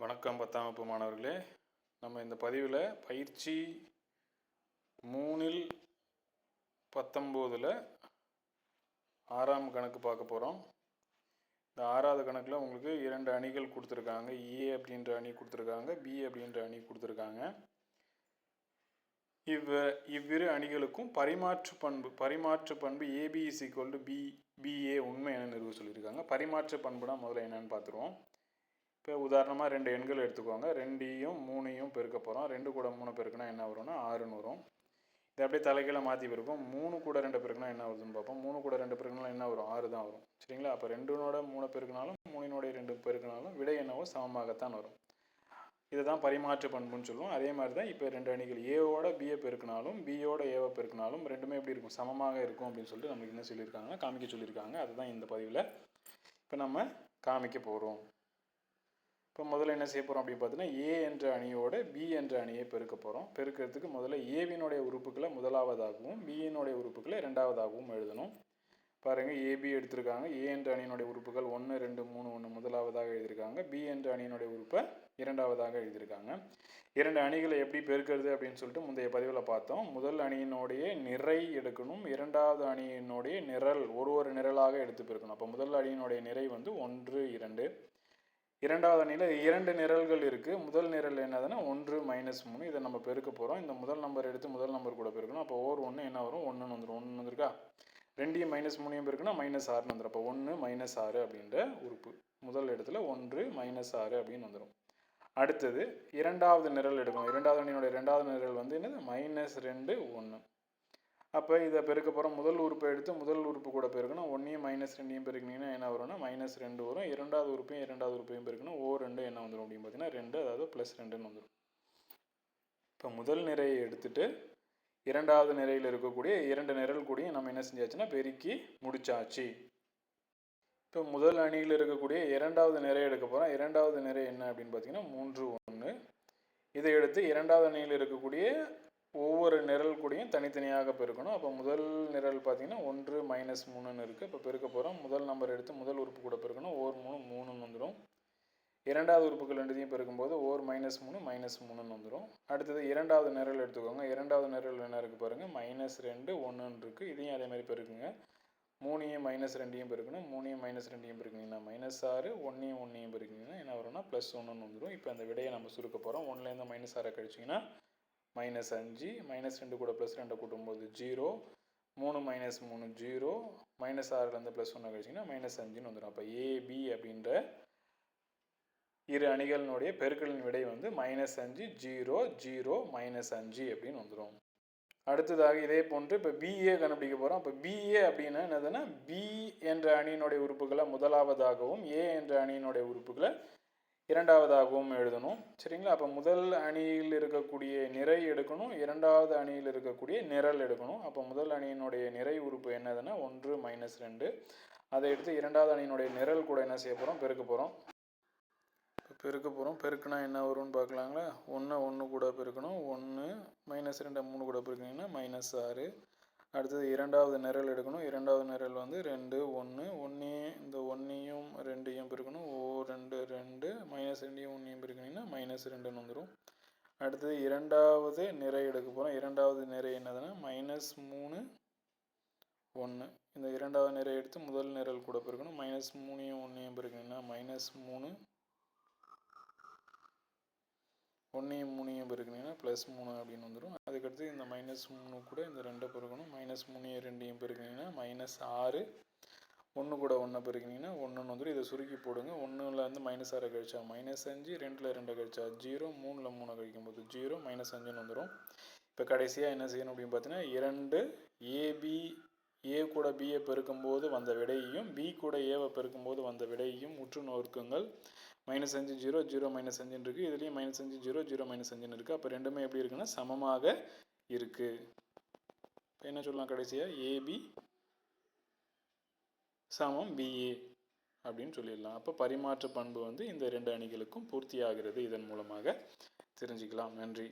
வணக்கம் பத்தாம் வகுப்பு மாணவர்களே. நம்ம இந்த பதிவில் பயிற்சி மூணில் பத்தொம்போதில் ஆறாம் கணக்கு பார்க்க போகிறோம் இந்த ஆறாவது கணக்கில் உங்களுக்கு இரண்டு அணிகள் கொடுத்துருக்காங்க. ஏ அப்படின்ற அணி கொடுத்துருக்காங்க. பி அப்படின்ற அணி கொடுத்துருக்காங்க. இவ் இவ்விரு அணிகளுக்கும் பரிமாற்று பண்பு பரிமாற்று பண்பு AB is equal to B BA உண்மை என நிறுவ சொல்லியிருக்காங்க. பரிமாற்று பண்புனா முதல்ல என்னன்னு பார்த்துருவோம். இப்போ உதாரணமாக ரெண்டு எண்கள் எடுத்துக்கோங்க. ரெண்டையும் மூணையும் பெருக்க போகிறோம் ரெண்டு கூட மூணு பெருக்குனா என்ன வரும்னா ஆறுன்னு வரும். இதை அப்படியே தலைகீழ மாற்றி பெருப்போம் மூணு கூட ரெண்டு பெருக்குனா என்ன வருதுன்னு பார்ப்போம். மூணு கூட ரெண்டு பெருக்குனாலும் என்ன வரும்? ஆறு தான் வரும். சரிங்களா? அப்போ ரெண்டுனோட மூணு பெருக்கினாலும் மூணினோட ரெண்டு பெருக்கினாலும் விடை என்னவோ சமமாகத்தான் வரும். இதுதான் பரிமாற்ற பண்புன்னு சொல்லுவோம். அதே மாதிரி தான் இப்போ ரெண்டு அணிகள் ஏவோட பிஏ பெருக்கினாலும் பியோட ஏவை பெருக்கினாலும் ரெண்டுமே எப்படி இருக்கும்? சமமாக இருக்கும் அப்படின்னு சொல்லிட்டு நமக்கு என்ன சொல்லியிருக்காங்கன்னா காமிக்க சொல்லியிருக்காங்க. அதுதான் இந்த பதிவில் இப்போ நம்ம காமிக்க போகிறோம் இப்போ முதல்ல என்ன செய்ய போகிறோம் அப்படின்னு பார்த்தீங்கன்னா ஏ என்ற அணியோட பி என்ற அணியை பெருக்க போகிறோம் பெருக்கிறதுக்கு முதல்ல ஏவினுடைய உறுப்புகளை முதலாவதாகவும் பியினுடைய உறுப்புகளை ரெண்டாவதாகவும் எழுதணும். பாருங்கள் ஏபி எடுத்திருக்காங்க. ஏ என்ற அணியினுடைய உறுப்புகள் ஒன்று ரெண்டு மூணு ஒன்று முதலாவதாக எழுதியிருக்காங்க. பி என்ற அணியினுடைய உறுப்பை இரண்டாவதாக எழுதியிருக்காங்க. இரண்டு அணிகளை எப்படி பெருக்கிறது அப்படின்னு சொல்லிட்டு முந்தைய பதிவில் பார்த்தோம். முதல் அணியினுடைய நிறை எடுக்கணும். இரண்டாவது அணியினுடைய நிரல் ஒரு ஒரு நிரலாக எடுத்து பெருக்கணும். அப்போ முதல் அணியினுடைய நிறை வந்து ஒன்று இரண்டு. இரண்டாவது அணியில் இரண்டு நிரல்கள் இருக்குது முதல் நிரல் என்னதுன்னா ஒன்று மைனஸ் மூணு. இதை நம்ம பெருக்க போகிறோம் இந்த முதல் நம்பர் எடுத்து முதல் நம்பர் கூட பெருக்கணும். அப்போ ஓர் ஒன்று என்ன வரும்? ஒன்றுன்னு வந்துடும் ஒன்று வந்துருக்கா? ரெண்டையும் மைனஸ் மூணையும் பெருக்குன்னா மைனஸ் ஆறுன்னு வந்துடும் அப்போ ஒன்று மைனஸ் ஆறு அப்படின்ற உறுப்பு. முதல் இடத்துல ஒன்று மைனஸ் ஆறு அப்படின்னு வந்துடும் அடுத்தது இரண்டாவது நிரல் எடுக்கணும். இரண்டாவது அணியினுடைய இரண்டாவது நிரல் வந்து என்னது? மைனஸ் ரெண்டு ஒன்று அப்போ இதை பெருக்க போகிறோம் முதல் உறுப்பை எடுத்து முதல் உறுப்பு கூட பெருக்கணும். ஒன்றையும் மைனஸ் ரெண்டையும் பெருக்கினீங்கன்னா என்ன வரும்னா மைனஸ் ரெண்டு வரும். இரண்டாவது உறுப்பையும் இரண்டாவது உறுப்பையும் பெருக்கணும். ஓ ரெண்டு என்ன வந்துடும் அப்படின்னு பார்த்தீங்கன்னா ரெண்டு அதாவது ப்ளஸ் ரெண்டுன்னு வந்துடும் இப்போ முதல் நிறையை எடுத்துட்டு இரண்டாவது நிறையில் இருக்கக்கூடிய இரண்டு நிரல் கூடயும் நம்ம என்ன செஞ்சாச்சுன்னா பெருக்கி முடிச்சாச்சு. இப்போ முதல் அணியில் இருக்கக்கூடிய இரண்டாவது நிறை எடுக்க போகிறோம் இரண்டாவது நிறை என்ன அப்படின்னு பார்த்தீங்கன்னா மூன்று ஒன்று இதை எடுத்து இரண்டாவது அணியில் இருக்கக்கூடிய ஒவ்வொரு நிரல் கூடயும் தனித்தனியாக பெருக்கணும். அப்போ முதல் நிரல் பார்த்தீங்கன்னா ஒன்று மைனஸ் மூணுன்னு இருக்குது இப்போ பெருக்க போகிறோம் முதல் நம்பர் எடுத்து முதல் உறுப்பு கூட பெருக்கணும். ஓர் மூணு மூணுன்னு வந்துடும் இரண்டாவது உறுப்புகள் ரெண்டுத்தையும் பெருக்கும்போது ஓர் மைனஸ் மூணு மைனஸ் மூணுன்னு வந்துடும் அடுத்தது இரண்டாவது நிரல் எடுத்துக்கோங்க. இரண்டாவது நிரல் என்ன இருக்குது பாருங்கள் மைனஸ் ரெண்டு ஒன்றுன்னு இருக்குது இதையும் அதே மாதிரி பெருக்குங்க. மூணையும் மைனஸ் ரெண்டையும் பெருக்கணும். மூணையும் மைனஸ் ரெண்டையும் பெருக்கினீங்கன்னா மைனஸ் ஆறு ஒன்றையும் ஒன்றையும் பெருக்கினீங்கன்னா என்ன வரும்னா ப்ளஸ் ஒன்றுன்னு வந்துடும் இப்போ அந்த விடையை நம்ம சுருக்க போகிறோம் ஒன்றுலேருந்து மைனஸ் ஆறை கழிச்சிங்கன்னா மைனஸ் அஞ்சு மைனஸ் ரெண்டு கூட ப்ளஸ் ரெண்டை கூட்டும்போது ஜீரோ மூணு மைனஸ் மூணு ஜீரோ மைனஸ் ஆறுலேருந்து ப்ளஸ் ஒன்று கழிச்சிங்கன்னா மைனஸ் அஞ்சுன்னு வந்துடும் அப்போ ஏபி அப்படின்ற இரு அணிகளினுடைய பெருக்களின் விடை வந்து மைனஸ் அஞ்சு ஜீரோ ஜீரோ மைனஸ் அஞ்சு அப்படின்னு வந்துடும் அடுத்ததாக இதே போன்று இப்போ பிஏ கண்டுபிடிக்க போகிறோம் இப்போ பிஏ அப்படின்னா என்னதுன்னா பி என்ற அணியினுடைய உறுப்புகளை முதலாவதாகவும் ஏ என்ற அணியினுடைய உறுப்புகளை இரண்டாவதாகவும் எழுதணும். சரிங்களா? அப்போ முதல் அணியில் இருக்கக்கூடிய நிறை எடுக்கணும். இரண்டாவது அணியில் இருக்கக்கூடிய நிரல் எடுக்கணும். அப்போ முதல் அணியினுடைய நிறை உறுப்பு என்னதுன்னா ஒன்று மைனஸ் ரெண்டு. அதை எடுத்து இரண்டாவது அணியினுடைய நிரல் கூட என்ன செய்ய போகிறோம் பெருக்க போகிறோம் இப்போ பெருக்க போகிறோம் பெருக்குனா என்ன வரும்னு பார்க்கலாங்களா? ஒன்று ஒன்று கூட பெருக்கணும். ஒன்று மைனஸ் ரெண்டு மூணு கூட பெருக்கினீங்கன்னா மைனஸ் ஆறு. அடுத்தது இரண்டாவது நிரல் எடுக்கணும். இரண்டாவது நிரல் வந்து ரெண்டு ஒன்று ஒன்றே இந்த ஒன்றையும் ரெண்டையும் பெருக்கணும். ஓ ரெண்டு ரெண்டு. மைனஸ் ரெண்டையும் ஒன்றையும் பெருக்கினீங்கன்னா மைனஸ் ரெண்டுன்னு வந்துடும் அடுத்தது இரண்டாவது நிறை எடுக்க போகிறோம் இரண்டாவது நிறை என்னதுன்னா மைனஸ் மூணு ஒன்று இந்த இரண்டாவது நிறை எடுத்து முதல் நிரல் கூட பெருக்கணும். மைனஸ் மூணையும் ஒன்றையும் பெருக்கினீங்கன்னா மைனஸ் மூணு ஒன்றையும் மூணையும் பெருக்கினீங்கன்னா ப்ளஸ் மூணு அப்படின்னு வந்துடும் அதுக்கடுத்து இந்த மைனஸ் மூணு கூட இந்த ரெண்டை பெருக்கணும். மைனஸ் மூணையும் ரெண்டையும் பெருக்கினீங்கன்னா மைனஸ் ஆறு. ஒன்று கூட ஒன்றை பெருக்கினீங்கன்னா ஒன்றுன்னு வந்துடும் இதை சுருக்கி போடுங்க. ஒன்றுலேருந்து மைனஸ் ஆறை கழிச்சா மைனஸ் அஞ்சு ரெண்டில் ரெண்டை கழிச்சா ஜீரோ மூணில் மூணை கழிக்கும் போது ஜீரோ மைனஸ் அஞ்சுன்னு வந்துடும் இப்போ கடைசியாக என்ன செய்யணும் அப்படின்னு பார்த்தீங்கன்னா இரண்டு ஏபி ஏ கூட பிஏ பெருக்கும்போது வந்த விடையையும் பி கூட ஏவை பெருக்கும்போது வந்த விடையையும் உற்று நோக்குங்கள். மைனஸ் அஞ்சு ஜீரோ ஜீரோ மைனஸ் அஞ்சுன்னு இருக்குது இதுலேயும் மைனஸ் அஞ்சு ஜீரோ ஜீரோ மைனஸ் அஞ்சுன்னு இருக்குது அப்போ ரெண்டுமே எப்படி இருக்குன்னா சமமாக இருக்குது இப்போ என்ன சொல்லலாம் கடைசியாக ஏபி சமம் பிஏ அப்படின்னு சொல்லிடலாம். அப்போ பரிமாற்ற பண்பு வந்து இந்த ரெண்டு அணிகளுக்கும் பூர்த்தி ஆகிறது இதன் மூலமாக தெரிஞ்சுக்கலாம். நன்றி.